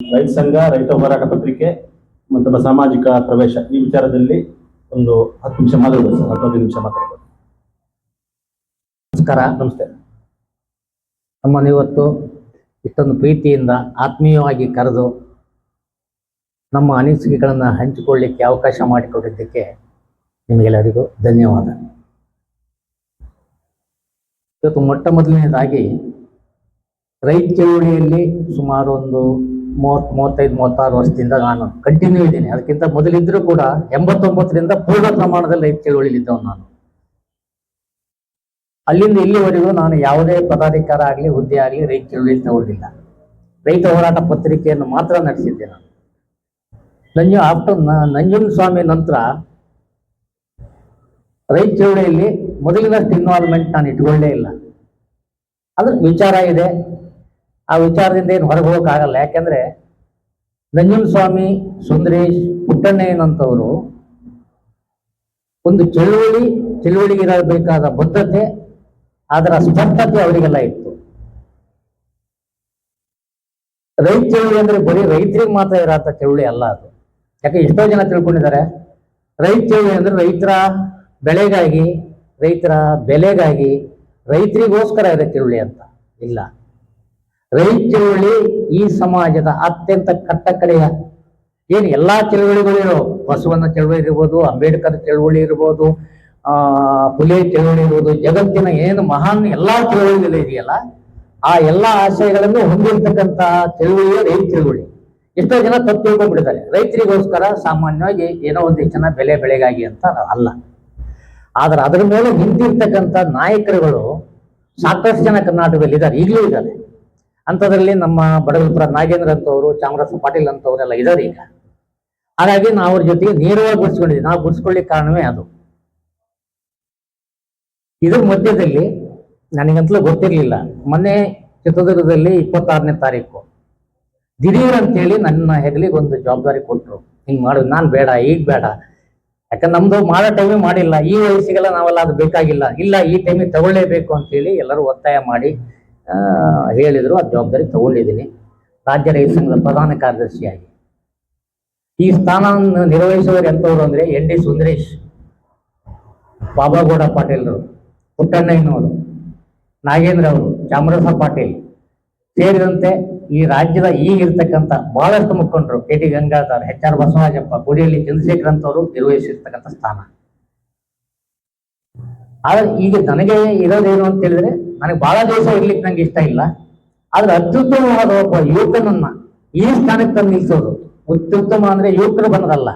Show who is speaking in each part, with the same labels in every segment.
Speaker 1: ರೈತ ಸಂಘ, ರೈತ ಹೋರಾಟ ಪತ್ರಿಕೆ ಮತ್ತು ಸಾಮಾಜಿಕ ಪ್ರವೇಶ ಈ ವಿಚಾರದಲ್ಲಿ ಒಂದು ಹತ್ತು ನಿಮಿಷ ಮಾತಾಡಬಹುದು ಸರ್ ಹತ್ತೊಂದು ನಿಮಿಷ ಮಾತಾಡೋದು
Speaker 2: ನಮಸ್ಕಾರ,
Speaker 1: ನಮಸ್ತೆ.
Speaker 2: ನಮ್ಮನ್ನು ಇವತ್ತು ಇಷ್ಟೊಂದು ಪ್ರೀತಿಯಿಂದ ಆತ್ಮೀಯವಾಗಿ ಕರೆದು ನಮ್ಮ ಅನಿಸಿಕೆಗಳನ್ನು ಹಂಚಿಕೊಳ್ಳಿಕ್ಕೆ ಅವಕಾಶ ಮಾಡಿಕೊಟ್ಟಿದ್ದಕ್ಕೆ ನಿಮಗೆಲ್ಲರಿಗೂ ಧನ್ಯವಾದ. ಇವತ್ತು ಮೊಟ್ಟ ಮೊದಲನೇದಾಗಿ ರೈತ ಚಳುವಳಿಯಲ್ಲಿ ಸುಮಾರು ಒಂದು ಮೂವತ್ತು, ಮೂವತ್ತೈದು, ಮೂವತ್ತಾರು ವರ್ಷದಿಂದ ನಾನು ಕಂಟಿನ್ಯೂ ಇದ್ದೀನಿ. ಅದಕ್ಕಿಂತ ಮೊದಲಿದ್ದರೂ ಕೂಡ ಎಂಬತ್ತೊಂಬತ್ತರಿಂದ ಪೂರ್ಣ ಪ್ರಮಾಣದಲ್ಲಿ ರೈತ ಚಳುವಳಿಲಿದ್ದವನು ನಾನು. ಅಲ್ಲಿಂದ ಇಲ್ಲಿವರೆಗೂ ನಾನು ಯಾವುದೇ ಪದಾಧಿಕಾರ ಆಗಲಿ, ಹುದ್ದೆ ಆಗಲಿ ರೈತ ಚಳುವಳಿ ತಗೊಳ್ಳಿಲ್ಲ ರೈತ ಹೋರಾಟ ಪತ್ರಿಕೆಯನ್ನು ಮಾತ್ರ ನಡೆಸಿದ್ದೆ ನಾನು. ನಂಜ ಆಫ್ಟರ್ ನಂಜುನ್ ಸ್ವಾಮಿ ನಂತರ ರೈತ ಚಳುವಳಿಯಲ್ಲಿ ಮೊದಲಿನಷ್ಟು ಇನ್ವಾಲ್ವ್ಮೆಂಟ್ ನಾನು ಇಟ್ಕೊಳ್ಳೇ ಇಲ್ಲ. ಅದ್ರ ವಿಚಾರ ಇದೆ ಆ ವಿಚಾರದಿಂದ ಏನು ಹೊರಗೆ ಹೋಗೋಕ್ಕಾಗಲ್ಲ ಯಾಕಂದ್ರೆ ನಂಜುನ್ ಸ್ವಾಮಿ, ಸುಂದರೇಶ್ ಪುಟ್ಟಣ್ಣಯ್ಯನಂತವರು ಒಂದು ಚಳುವಳಿ ಚಳುವಳಿಗಿರಬೇಕಾದ ಬದ್ಧತೆ, ಅದರ ಸ್ಪಷ್ಟತೆ ಅವರಿಗೆಲ್ಲ ಇತ್ತು. ರೈತ ಚಳುವಳಿ ಅಂದ್ರೆ ಬರೀ ರೈತರಿಗೆ ಮಾತ್ರ ಇರೋಂಥ ಚಳುವಳಿ ಅಲ್ಲ ಅದು. ಯಾಕೆ ಎಷ್ಟೋ ಜನ ತಿಳ್ಕೊಂಡಿದ್ದಾರೆ, ರೈತ ಚಳುವಳಿ ಅಂದ್ರೆ ರೈತರ ಬೆಳೆಗಾಗಿ, ರೈತರ ಬೆಲೆಗಾಗಿ ರೈತರಿಗೋಸ್ಕರ ಇದೆ ಚಳುವಳಿ ಅಂತ. ಇಲ್ಲ. ರೈತ ಚಳುವಳಿ ಈ ಸಮಾಜದ ಅತ್ಯಂತ ಕಟ್ಟಕಡೆಯ ಏನು ಎಲ್ಲಾ ಚಳುವಳಿಗಳು ಇರೋ, ಬಸವಣ್ಣ ಚಳುವಳಿ ಇರ್ಬೋದು, ಅಂಬೇಡ್ಕರ್ ಚಳವಳಿ ಇರ್ಬೋದು, ಆ ಪುಲೆ ಚಳುವಳಿ ಇರ್ಬೋದು, ಜಗತ್ತಿನ ಏನು ಮಹಾನ್ ಎಲ್ಲಾ ಚಳವಳಿಗಳು ಇದೆಯಲ್ಲ, ಆ ಎಲ್ಲಾ ಆಶಯಗಳನ್ನು ಹೊಂದಿರತಕ್ಕಂತಹ ಚಳವಳಿಯ ರೈತ ಚಳವಳಿ. ಎಷ್ಟೋ ಜನ ತಪ್ಪು ತಿಳ್ಕೊಂಡ್ಬಿಡ್ತಾರೆ. ರೈತರಿಗೋಸ್ಕರ ಸಾಮಾನ್ಯವಾಗಿ ಏನೋ ಒಂದಿಷ್ಟು ಜನ ಬೆಲೆ ಬೆಳೆಗಾಗಿ ಅಂತ ಅಲ್ಲ. ಆದ್ರೆ ಅದರ ಮೇಲೆ ನಿಂತಿರ್ತಕ್ಕಂಥ ನಾಯಕರುಗಳು ಸಾಕಷ್ಟು ಜನ ಕರ್ನಾಟಕದಲ್ಲಿ ಇದ್ದಾರೆ ಈಗಲೂ ಇದ್ದಾರೆ. ಅಂಥದ್ರಲ್ಲಿ ನಮ್ಮ ಬಡಗಲ್ಪುರ ನಾಗೇಂದ್ರ ಅಂತವರು, ಚಾಮರಾಜ ಪಾಟೀಲ್ ಅಂತವರೆಲ್ಲ ಇದ್ದಾರೆ ಈಗ. ಹಾಗಾಗಿ ನಾವು ಅವ್ರ ಜೊತೆಗೆ ನೇರವಾಗಿ ಗುಡ್ಸ್ಕೊಂಡಿದ್ವಿ ನಾವು ಗುಡ್ಸ್ಕೊಳ್ಳಿಕ್ಕೆ ಕಾರಣವೇ ಅದು. ಇದ್ರ ಮಧ್ಯದಲ್ಲಿ ನನಗಂತಲೂ ಗೊತ್ತಿರಲಿಲ್ಲ. ಮೊನ್ನೆ ಚಿತ್ರದುರ್ಗದಲ್ಲಿ ಇಪ್ಪತ್ತಾರನೇ ತಾರೀಕು. ದಿಢೀರ್ ಅಂತೇಳಿ ನನ್ನ ಹೆಗಲಿಗೆ ಒಂದು ಜವಾಬ್ದಾರಿ ಕೊಟ್ಟರು ಹಿಂಗೆ ಮಾಡುದು ನಾನು ಬೇಡ, ಈಗ ಬೇಡ. ಯಾಕಂದ್ರೆ ನಮ್ದು ಮಾಡೋ ಟೈಮಿಗೆ ಮಾಡಿಲ್ಲ. ಈ ವಯಸ್ಸಿಗೆಲ್ಲ ನಾವೆಲ್ಲ ಅದು ಬೇಕಾಗಿಲ್ಲ. ಇಲ್ಲ, ಈ ಟೈಮಿಗೆ ತಗೊಳ್ಳೇಬೇಕು ಅಂತೇಳಿ ಎಲ್ಲರೂ ಒತ್ತಾಯ ಮಾಡಿ ಹೇಳಿದ್ರು, ಆ ಜವಾಬ್ದಾರಿ ತಗೊಂಡಿದ್ದೀನಿ. ರಾಜ್ಯ ರೈತ ಸಂಘದ ಪ್ರಧಾನ ಕಾರ್ಯದರ್ಶಿಯಾಗಿ. ಈ ಸ್ಥಾನವನ್ನು ನಿರ್ವಹಿಸುವವರು ಎಂಥವ್ರು ಅಂದ್ರೆ ಎನ್ ಡಿ ಸುಂದರೇಶ್ ಬಾಬಾಗೌಡ ಪಾಟೀಲ್ರು ಪುಟ್ಟಣ್ಣಯ್ಯನವರು ನಾಗೇಂದ್ರ ಅವರು, ಚಾಮರಾಜ ಪಾಟೀಲ್ ಸೇರಿದಂತೆ ಈ ರಾಜ್ಯದ ಈಗಿರ್ತಕ್ಕಂಥ ಬಹಳಷ್ಟು ಮುಖಂಡರು, K T Gangadhar, H R Basavarajappa ಗುಡಿಯಲ್ಲಿ ಚಂದ್ರಶೇಖರ್ ಅಂತವರು ನಿರ್ವಹಿಸಿರ್ತಕ್ಕಂಥ ಸ್ಥಾನ. ಆದ್ರೆ ಈಗ ನನಗೆ ಇರೋದೇನು ಅಂತ ಹೇಳಿದ್ರೆ ನನಗೆ ಬಹಳ ದಿವಸ ಇರ್ಲಿಕ್ಕೆ ನಂಗೆ ಇಷ್ಟ ಇಲ್ಲ. ಆದ್ರೆ ಅತ್ಯುತ್ತಮವಾದ ಒಬ್ಬ ಯುವಕನನ್ನ ಈ ಸ್ಥಾನಕ್ಕೆ ತಂದು ನಿಲ್ಸೋದು ಅತ್ಯುತ್ತಮ ಅಂದ್ರೆ ಯುವಕರು ಬಂದದಲ್ಲ.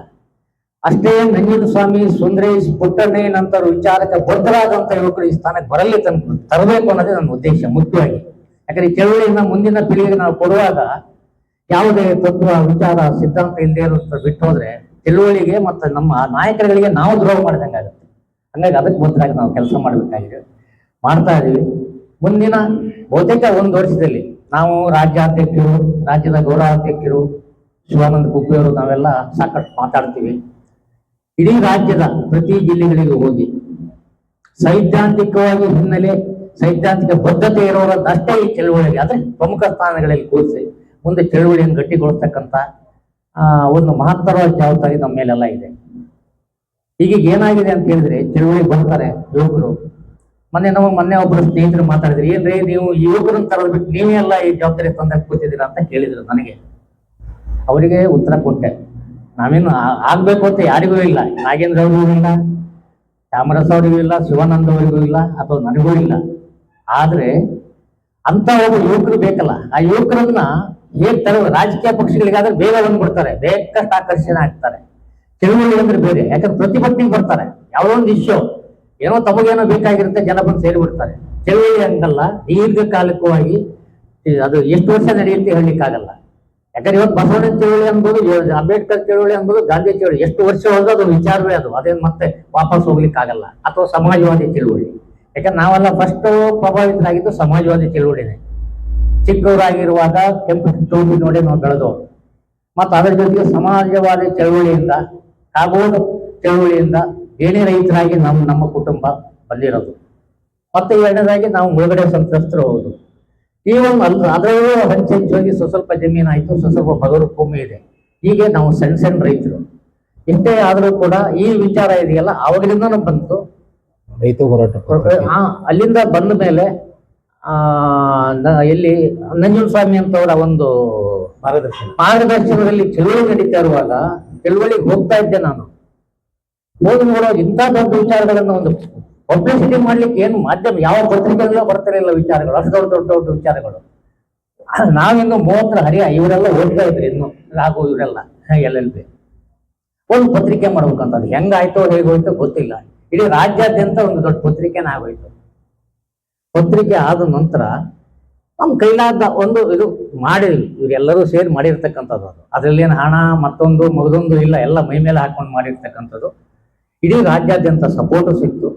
Speaker 2: ಅಷ್ಟೇ ನಂಜನ ಸ್ವಾಮಿ, ಸುಂದರೇಶ್ ಪುಟ್ಟಣ್ಣಯ್ಯನಂತರ ವಿಚಾರಕ್ಕೆ ಬದ್ಧರಾದಂತ ಯುವಕರು ಈ ಸ್ಥಾನಕ್ಕೆ ಬರಲಿ ತನ್ ತರಬೇಕು ಅನ್ನೋದೇ ನನ್ನ ಉದ್ದೇಶ ಮುಖ್ಯವಾಗಿ. ಯಾಕಂದ್ರೆ ಈ ಚಳುವಳಿಯನ್ನ ಮುಂದಿನ ಪೀಳಿಗೆಗೆ ನಾವು ಕೊಡುವಾಗ ಯಾವುದೇ ತತ್ವ, ವಿಚಾರ, ಸಿದ್ಧಾಂತ ಇಲ್ಲದೆ ಇರೋದು ಬಿಟ್ಟು ಹೋದ್ರೆ ಚಳುವಳಿಗೆ ಮತ್ತು ನಮ್ಮ ನಾಯಕರುಗಳಿಗೆ ನಾವು ದ್ರೋಹ ಮಾಡಿದಂಗಾಗುತ್ತೆ. ಹಂಗಾಗಿ ಅದಕ್ಕೆ ಬದ್ಧರಾಗಿ ನಾವು ಕೆಲಸ ಮಾಡಬೇಕಾಗಿದೆ. ಮಾಡ್ತಾ ಇದೀವಿ ಮುಂದಿನ ಬಹುತೇಕ ಒಂದು ವರ್ಷದಲ್ಲಿ ನಾವು ರಾಜ್ಯಾಧ್ಯಕ್ಷರು ರಾಜ್ಯದ ಗೌರವಾಧ್ಯಕ್ಷರು ಶಿವಾನಂದ ಕುಬ್ಬಿಯವರು ನಾವೆಲ್ಲ ಸಾಕಷ್ಟು ಮಾತಾಡ್ತೀವಿ. ಇಡೀ ರಾಜ್ಯದ ಪ್ರತಿ ಜಿಲ್ಲೆಗಳಿಗೂ ಹೋಗಿ ಸೈದ್ಧಾಂತಿಕವಾಗಿ ಹಿನ್ನೆಲೆ, ಸೈದ್ಧಾಂತಿಕ ಬದ್ಧತೆ ಇರೋರನ್ನಷ್ಟೇ ಈ ಚಳುವಳಿಗೆ, ಅಂದ್ರೆ ಪ್ರಮುಖ ಸ್ಥಾನಗಳಲ್ಲಿ ಕೂರಿಸಿ ಮುಂದೆ ಚಳುವಳಿಯನ್ನು ಗಟ್ಟಿಗೊಳಿಸ್ತಕ್ಕಂಥ ಒಂದು ಮಹತ್ತರವಾದ ಜವಾಬ್ದಾರಿ ನಮ್ಮ ಮೇಲೆಲ್ಲ ಇದೆ. ಈಗ ಏನಾಗಿದೆ ಅಂತ ಹೇಳಿದ್ರೆ, ಚಳುವಳಿ ಬರ್ತಾರೆ ಯುವಕರು. ಮೊನ್ನೆ ನಾವು ಮೊನ್ನೆ ಒಬ್ಬರು ಸ್ನೇಹಿತರು ಮಾತಾಡಿದ್ರಿ, ಏನ್ರಿ ನೀವು ಯುವಕರನ್ನ ಕರೆದ್ ಬಿಟ್ಟು ನೀವೇ ಎಲ್ಲ ಈ ಜವಾಬ್ದಾರಿ ತಂದಾಗ ಕೂತಿದ್ದೀರಾ? ಅಂತ ಕೇಳಿದ್ರು ನನಗೆ. ಅವರಿಗೆ ಉತ್ತರ ಕೊಟ್ಟೆ. ನಾವೇನು ಆಗ್ಬೇಕು ಅಂತ ಯಾರಿಗೂ ಇಲ್ಲ. ನಾಗೇಂದ್ರ ಅವ್ರಿಗೂ ಇಲ್ಲ ಚಾಮರಸ್ ಅವರಿಗೂ ಇಲ್ಲ, ಶಿವಾನಂದ ಅವರಿಗೂ ಇಲ್ಲ, ಅಥವಾ ನನಗೂ ಇಲ್ಲ. ಆದ್ರೆ ಅಂತ ಒಬ್ಬ ಯುವಕರು ಬೇಕಲ್ಲ. ಆ ಯುವಕರನ್ನ ಹೇಗ್ ತರ ರಾಜಕೀಯ ಪಕ್ಷಗಳಿಗಾದ್ರೆ ಬೇಗ ಬಂದ್ಬಿಡ್ತಾರೆ ಬೇಕಷ್ಟು ಆಕರ್ಷಣೆ ಆಗ್ತಾರೆ. ತಿಳುವಳಿ ಅಂದ್ರೆ ಬೇರೆ. ಯಾಕಂದ್ರೆ ಪ್ರತಿಭಟನೆ ಬರ್ತಾರೆ. ಯಾವುದೋ ಒಂದು ಇಶ್ಯೂ ಏನೋ ತಮಗೇನೋ ಬೇಕಾಗಿರುತ್ತೆ, ಜನ ಬಂದು ಸೇರಿಬಿಡ್ತಾರೆ. ಚಳುವಳಿ ಹಂಗಲ್ಲ, ದೀರ್ಘಕಾಲಿಕವಾಗಿ ಅದು ಎಷ್ಟು ವರ್ಷ ನಡೆಯುತ್ತೆ ಹೇಳಲಿಕ್ಕಾಗಲ್ಲ. ಯಾಕಂದ್ರೆ ಇವತ್ತು ಬಸವಣ್ಣ ಚಳುವಳಿ ಅನ್ಬೋದು ಅಂಬೇಡ್ಕರ್ ಚಳುವಳಿ ಅನ್ಬೋದು, ಗಾಂಧಿ ಚಳುವಳಿ, ಎಷ್ಟು ವರ್ಷ ಹೋದ್ರೆ ಅದು ವಿಚಾರವೇ ಅದು. ಅದೇನು ಮತ್ತೆ ವಾಪಸ್ ಹೋಗ್ಲಿಕ್ಕಾಗಲ್ಲ. ಅಥವಾ ಸಮಾಜವಾದಿ ಚಳುವಳಿ. ಯಾಕಂದ್ರೆ ನಾವೆಲ್ಲ ಫಸ್ಟ್ ಪ್ರಭಾವಿತರಾಗಿದ್ದು ಸಮಾಜವಾದಿ ಚಳುವಳಿನೇ. ಚಿಕ್ಕವರಾಗಿರುವಾಗ ಕೆಂಪು ಟೋಪಿ ನೋಡಿ ನಾವು ಬೆಳೆದವರು. ಮತ್ತು ಅದರ ಜೊತೆಗೆ ಸಮಾಜವಾದಿ ಚಳುವಳಿಯಿಂದ, ಕಾಗೋಡು ಚಳುವಳಿಯಿಂದ ಏನೇ ರೈತರಾಗಿ ನಮ್ಮ ನಮ್ಮ ಕುಟುಂಬ ಬಂದಿರೋದು ಮತ್ತೆ ಎರಡನೇದಾಗಿ ನಾವು ಮುಳುಗಡೆ ಸಂತ್ರಸ್ತರು ಹೌದು. ಈ ಒಂದು ಅಲ್ಲ ಅದರಲ್ಲೂ ಹಂಚಿ ಸ್ವಲ್ಪ ಸ್ವಲ್ಪ ಜಮೀನು ಆಯಿತು ಸ್ವಲ್ಪ ಸ್ವಲ್ಪ ಬಗರು ಭೂಮಿ ಇದೆ. ಹೀಗೆ ನಾವು ಸಣ್ಣ ಸಣ್ಣ ರೈತರು. ಎಷ್ಟೇ ಆದರೂ ಕೂಡ ಈ ವಿಚಾರ ಇದೆಯಲ್ಲ ಆವಾಗಲಿಂದನೂ ಬಂತು.
Speaker 3: ರೈತ ಹೋರಾಟ
Speaker 2: ಹಾ ಅಲ್ಲಿಂದ ಬಂದ ಮೇಲೆ ಆ ನಂಜುನ್ ಸ್ವಾಮಿ ಅಂತವರ ಒಂದು
Speaker 1: ಮಾರ್ಗದರ್ಶನ.
Speaker 2: ಮಾರ್ಗದರ್ಶನದಲ್ಲಿ ಚಳುವಳಿ ನಡೀತಾ ಇರುವಾಗ ಚಳುವಳಿಗೆ ಹೋಗ್ತಾ ಇದ್ದೆ ನಾನು. ಹೋಗಿ ನೋಡೋ ಇಂಥ ದೊಡ್ಡ ವಿಚಾರಗಳನ್ನು ಒಂದು ಪಬ್ಲಿಸಿಟಿ ಮಾಡ್ಲಿಕ್ಕೆ ಏನು ಮಾಧ್ಯಮ ಯಾವ ಪತ್ರಿಕೆಗಳಲ್ಲೂ ಬರ್ತಿರಲಿಲ್ಲ ವಿಚಾರಗಳು, ಅಷ್ಟು ದೊಡ್ಡ ದೊಡ್ಡ ದೊಡ್ಡ ವಿಚಾರಗಳು. ನಾವಿನ್ನು ಮೂವತ್ತರ ಹರಿಯ ಇವರೆಲ್ಲ ಓದ್ತಾ ಇದ್ರಿ ಇನ್ನು ರಾಘು ಇವರೆಲ್ಲ ಎಲ್ ಎಲ್ ಬಿ ಒಂದು ಪತ್ರಿಕೆ ಮಾಡ್ಬೇಕಂತ ಅದು ಹೆಂಗಾಯ್ತೋ ಹೇಗೋಯ್ತೋ ಗೊತ್ತಿಲ್ಲ. ಇಡೀ ರಾಜ್ಯಾದ್ಯಂತ ಒಂದು ದೊಡ್ಡ ಪತ್ರಿಕೆನ ಆಗೋಯ್ತು. ಪತ್ರಿಕೆ ಆದ ನಂತರ ನಮ್ಮ ಕೈಲಾದ ಒಂದು ಇದು ಮಾಡಿ, ಇವರೆಲ್ಲರೂ ಸೇರಿ ಮಾಡಿರ್ತಕ್ಕಂಥದ್ದು ಅದು. ಅದರಲ್ಲಿ ಏನು ಹಣ, ಮತ್ತೊಂದು, ಮಗದೊಂದು ಇಲ್ಲ, ಎಲ್ಲ ಮೈ ಮೇಲೆ ಹಾಕೊಂಡು ಮಾಡಿರ್ತಕ್ಕಂಥದ್ದು. ಇಡೀ ರಾಜ್ಯಾದ್ಯಂತ ಸಪೋರ್ಟು ಸಿಕ್ತು.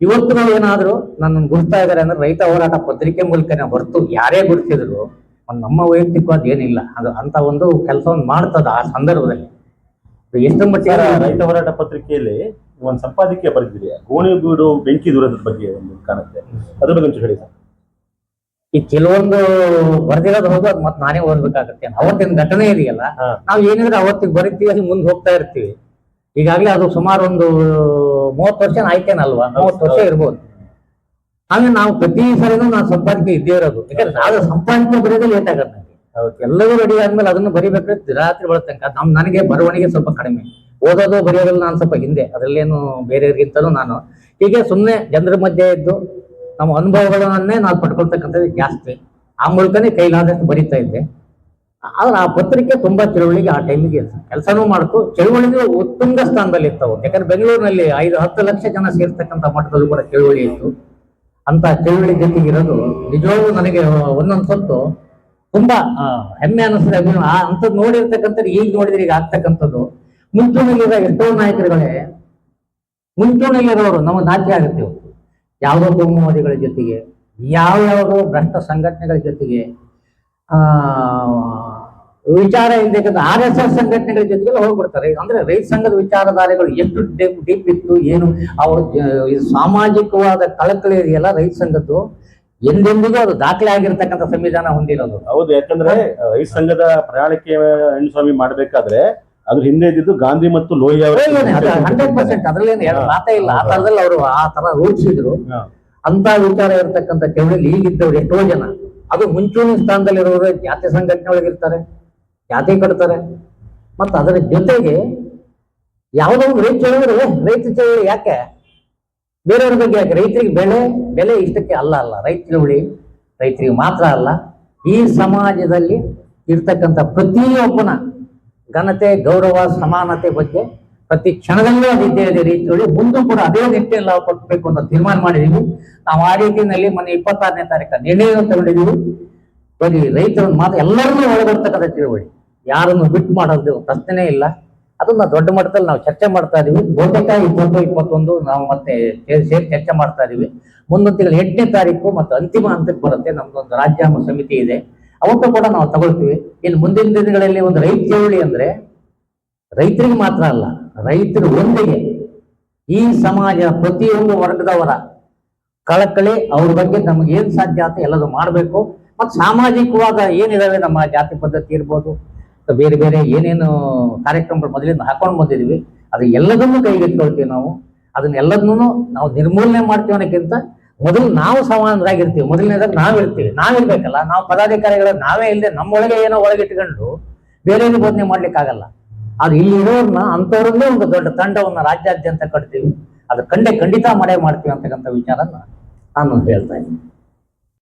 Speaker 2: ಇವತ್ತು ನಾವು ಏನಾದರೂ ನನ್ನನ್ನು ಗುರ್ತಾ ಇದ್ದಾರೆ ಅಂದ್ರೆ ರೈತ ಹೋರಾಟ ಪತ್ರಿಕೆ ಮೂಲಕನೇ ಹೊರತು ಯಾರೇ ಗುರುತಿದ್ರು ಒಂದು ನಮ್ಮ ವೈಯಕ್ತಿಕವಾದ ಏನಿಲ್ಲ. ಅದು ಅಂತ ಒಂದು ಕೆಲಸವನ್ನು ಮಾಡ್ತದ ಆ ಸಂದರ್ಭದಲ್ಲಿ. ಎಷ್ಟು ಮಟ್ಟಿಗೆ
Speaker 1: ರೈತ ಹೋರಾಟ ಪತ್ರಿಕೆಯಲ್ಲಿ ಒಂದು ಸಂಪಾದಕೀಯ ಬರೆದಿರಿ ಗೋಣಿಬೀಡು ಬೆಂಕಿ ದೂರದ ಬಗ್ಗೆ ಒಂದು ಕಾಣುತ್ತೆ. ಅದ್ರ ಬಗ್ಗೆ ಒಂಚೂರು ಹೇಳಿ ಸರ್.
Speaker 2: ಈ ಕೆಲವೊಂದು ಬರ್ದಿರೋದು ಹೋಗೋ ಅದು ಮತ್ತೆ ನಾನೇ ಓದ್ಬೇಕಾಗತ್ತೆ. ಅವತ್ತಿನ ಘಟನೆ ಇದೆಯಲ್ಲ. ನಾವು ಏನಿದ್ರೆ ಅವತ್ತಿಗೆ ಬರೀತೀವಿ ಅಲ್ಲಿ ಮುಂದೆ ಹೋಗ್ತಾ ಇರ್ತೀವಿ. ಈಗಾಗಲೇ ಅದು ಸುಮಾರು ಒಂದು ಮೂವತ್ತು ವರ್ಷ ಆಯ್ತೇನಲ್ವಾ? ಮೂವತ್ತು ವರ್ಷ ಇರ್ಬೋದು. ಆಮೇಲೆ ನಾವು ಪ್ರತಿ ಸರಿನೂ ನಾನು ಸಂಪಾದಕ ಇದ್ದೇ ಇರೋದು ಯಾಕಂದ್ರೆ ನಾನು ಸಂಪಾದನೆ ಬರೆಯೋದೇ ಲೇಟ್ ಆಗತ್ತೆ ನನಗೆ ಎಲ್ಲವೂ ರೆಡಿ ಆದ್ಮೇಲೆ ಅದನ್ನು ಬರಿಬೇಕಾದ್ರೆ ರಾತ್ರಿ ಬೆಳತನಕ ನಮ್ ನನಗೆ ಬರವಣಿಗೆ ಸ್ವಲ್ಪ ಕಡಿಮೆ. ಓದೋದು ಬರೆಯೋದ್ರಲ್ಲಿ ನಾನು ಸ್ವಲ್ಪ ಹಿಂದೆ. ಅದರಲ್ಲೇನು ಬೇರೆಯವ್ರಿಗಿಂತಲೂ ನಾನು. ಹೀಗೆ ಸುಮ್ಮನೆ ಜನರ ಮಧ್ಯೆ ಇದ್ದು ನಮ್ಮ ಅನುಭವಗಳನ್ನೇ ನಾವು ಪಡ್ಕೊಳ್ತಕ್ಕಂಥದ್ದು ಜಾಸ್ತಿ. ಆ ಮೂಲಕನೇ ಕೈಲಾದಷ್ಟು ಬರಿತಾ ಇದ್ದೆ. ಆದ್ರೆ ಆ ಪತ್ರಿಕೆ ತುಂಬಾ ಚಳುವಳಿಗೆ ಆ ಟೈಮಿಗೆ ಕೆಲಸನೂ ಮಾಡ್ತು. ಚಳುವಳಿಗೆ ಉತ್ತುಂಗ ಸ್ಥಾನದಲ್ಲಿ ಇರ್ತಾವೆ ಯಾಕಂದ್ರೆ ಬೆಂಗಳೂರಿನಲ್ಲಿ ಐದು, ಹತ್ತು ಲಕ್ಷ ಜನ ಸೇರ್ತಕ್ಕಂಥ ಮಟ್ಟದಲ್ಲೂ ಕೂಡ ಚಳುವಳಿ ಇತ್ತು. ಅಂತ ಚಳುವಳಿ ಜೊತೆಗೆ ಇರೋದು ನಿಜವಾಗ್ಲೂ ನನಗೆ ಒಂದೊಂದು ಸತ್ತು ತುಂಬಾ ಹೆಮ್ಮೆ ಅನಿಸ್ತದೆ ಆ ನೋಡಿರ್ತಕ್ಕಂಥದ್ದು ಈಗ ನೋಡಿದ್ರೆ ಈಗ ಆಗ್ತಕ್ಕಂಥದ್ದು. ಮುಂಚೂಣಿಲಿರೋ ಎಷ್ಟೋ ನಾಯಕರುಗಳೇ ಮುಂಚೂಣಿಲಿರೋರು ನಮ್ಮ ನಾಚಿಕೆ ಆಗುತ್ತೆ ಯಾವುದೋ ಕೋಮುವಾದಿಗಳ ಜೊತೆಗೆ ಯಾವ ಯಾವುದೋ ಭ್ರಷ್ಟ ಸಂಘಟನೆಗಳ ಜೊತೆಗೆ, ಆ ವಿಚಾರ ಇಲ್ಬೇಕಂದ್ರೆ ಆರ್ ಎಸ್ ಎಸ್ ಸಂಘಟನೆಗಳ ಜೊತೆಗೆಲ್ಲ ಹೋಗ್ಬಿಡ್ತಾರೆ. ಅಂದ್ರೆ ರೈತ ಸಂಘದ ವಿಚಾರಧಾರೆಗಳು ಎಷ್ಟು ಡೀಪ್ ಇತ್ತು ಏನು ಅವರು ಸಾಮಾಜಿಕವಾದ ಕಳಕಳಿ ಇದೆಯಲ್ಲ ರೈತ ಸಂಘದ್ದು? ಎಂದೆಂದಿಗೂ ಅದು ದಾಖಲೆ ಆಗಿರ್ತಕ್ಕಂಥ ಸಂವಿಧಾನ ಹೊಂದಿರೋದು.
Speaker 1: ಹೌದು ಯಾಕಂದ್ರೆ ರೈತ ಸಂಘದ ಪ್ರಣಾಳಿಕೆ ಸ್ವಾಮಿ ಮಾಡ್ಬೇಕಾದ್ರೆ ಅದ್ರ ಹಿಂದೆ ಇದ್ದಿದ್ದು ಗಾಂಧಿ ಮತ್ತು ಲೋಹಿ ಅವರು
Speaker 2: ಹಂಡ್ರೆಡ್ ಪರ್ಸೆಂಟ್. ಅದ್ರಲ್ಲೇನು ಮಾತೇ ಇಲ್ಲ. ಆ ತರದಲ್ಲಿ ಅವರು ಆ ತರ ರೂಪಿಸಿದ್ರು ಅಂತ ವಿಚಾರ ಇರತಕ್ಕಂಥ ಚಳವಳಿ ಈಗಿದ್ದವ್ರು ಎಷ್ಟೋ ಜನ. ಅದು ಮುಂಚೂಣಿ ಸ್ಥಾನದಲ್ಲಿರೋರು ಜಾತಿ ಸಂಘಟನೆ ಒಳಗಿರ್ತಾರೆ ಜಾತಿ ಕಟ್ತಾರೆ? ಮತ್ತು ಅದರ ಜೊತೆಗೆ ಯಾವುದೋ ಒಂದು ರೈತ ಚಳವಳಿ ರೈತ ಚಳವಳಿ ಯಾಕೆ? ಬೇರೆಯವ್ರ ಬಗ್ಗೆ ಯಾಕೆ? ರೈತರಿಗೆ ಬೆಳೆ, ಬೆಲೆ ಇಷ್ಟಕ್ಕೆ ಅಲ್ಲ ಅಲ್ಲ. ರೈತ ಚಳವಳಿ ರೈತರಿಗೆ ಮಾತ್ರ ಅಲ್ಲ. ಈ ಸಮಾಜದಲ್ಲಿ ಇರ್ತಕ್ಕಂಥ ಪ್ರತಿಯೊಬ್ಬನ ಘನತೆ, ಗೌರವ, ಸಮಾನತೆ ಬಗ್ಗೆ ಪ್ರತಿ ಕ್ಷಣದಲ್ಲೂ ಅದು ಇದ್ದೇ ಇದೆ. ರೀತಿಯಲ್ಲಿ ಮುಂದೂ ಕೂಡ ಅದೇ ನಿಟ್ಟಿನಲ್ಲಿ ನಾವು ಕೊಟ್ಟಬೇಕು ಅಂತ ತೀರ್ಮಾನ ಮಾಡಿದೀವಿ. ನಾವು ಆ ರೀತಿಯಲ್ಲಿ ಮೊನ್ನೆ ಇಪ್ಪತ್ತಾರನೇ ತಾರೀಕು ನಿರ್ಣಯ ತಗೊಂಡಿದ್ದೀವಿ ಬರೀ ರೈತರನ್ನು ಮಾತ್ರ ಎಲ್ಲರನ್ನೂ ಒಳಗೊಡ್ತಕ್ಕಂಥ ತಿಳುವಳಿ. ಯಾರನ್ನು ಬಿಟ್ಟು ಮಾಡೋದು ಪ್ರಶ್ನೆ ಇಲ್ಲ. ಅದನ್ನ ದೊಡ್ಡ ಮಟ್ಟದಲ್ಲಿ ನಾವು ಚರ್ಚೆ ಮಾಡ್ತಾ ಇದೀವಿ. ಬಹುತೇಕ ಇಪ್ಪತ್ತು ಇಪ್ಪತ್ತೊಂದು ನಾವು ಮತ್ತೆ ಸೇರಿ ಚರ್ಚೆ ಮಾಡ್ತಾ ಇದೀವಿ. ಮುಂದೊಂದು ತಿಂಗಳ ಎಂಟನೇ ತಾರೀಕು ಮತ್ತು ಅಂತಿಮ ಹಂತಕ್ಕೆ ಬರುತ್ತೆ. ನಮ್ದೊಂದು ರಾಜ್ಯ ಸಮಿತಿ ಇದೆ. ಅವತ್ತು ಕೂಡ ನಾವು ತಗೊಳ್ತೀವಿ. ಇನ್ನು ಮುಂದಿನ ದಿನಗಳಲ್ಲಿ ಒಂದು ರೈತ ಚಳವಳಿ ಅಂದ್ರೆ ರೈತರಿಗೆ ಮಾತ್ರ ಅಲ್ಲ, ರೈತರ ಒಂದಿಗೆ. ಈ ಸಮಾಜ ಪ್ರತಿಯೊಂದು ವರ್ಗದವರ ಕಳಕಳಿ ಅವ್ರ ಬಗ್ಗೆ ನಮ್ಗೆ ಏನ್ ಸಾಧ್ಯ ಅಂತ ಎಲ್ಲದು ಮಾಡಬೇಕು. ಮತ್ತು ಸಾಮಾಜಿಕವಾದ ಏನಿದಾವೆ ನಮ್ಮ ಜಾತಿ ಪದ್ಧತಿ ಇರ್ಬೋದು ಬೇರೆ ಬೇರೆ ಏನೇನು ಕಾರ್ಯಕ್ರಮಗಳು ಮೊದಲಿಂದ ಹಾಕೊಂಡು ಬಂದಿದೀವಿ. ಅದು ಎಲ್ಲದನ್ನು ಕೈಗೆತ್ಕೊಳ್ತೀವಿ ನಾವು. ಅದನ್ನೆಲ್ಲದನ್ನೂ ನಾವು ನಿರ್ಮೂಲನೆ ಮಾಡ್ತೀವಿ ಅನ್ನೋಕ್ಕಿಂತ ಮೊದಲು ನಾವು ಸಮಾನರಾಗಿರ್ತೀವಿ. ಮೊದಲನೇದಾಗ ನಾವಿರ್ತೀವಿ ನಾವಿರ್ಬೇಕಲ್ಲ ನಾವು ಪದಾಧಿಕಾರಿಗಳ ನಾವೇ ಇಲ್ಲದೆ ನಮ್ಮೊಳಗೆ ಏನೋ ಒಳಗಿಟ್ಕೊಂಡು ಏನು ಬೋಧನೆ ಮಾಡ್ಲಿಕ್ಕಾಗಲ್ಲ. ಅದು ಇಲ್ಲಿ ಇರೋರ್ನ ಅಂಥವ್ರನ್ನೇ ಒಂದು ದೊಡ್ಡ ತಂಡವನ್ನು ರಾಜ್ಯಾದ್ಯಂತ ಕಟ್ತೀವಿ. ಅದು ಕಂಡೆ ಖಂಡಿತ ಮಾಡೇ ಮಾಡ್ತೀವಿ ಅಂತಕ್ಕಂಥ ವಿಚಾರನ ನಾನು ಹೇಳ್ತಾ ಇದ್ದೀನಿ.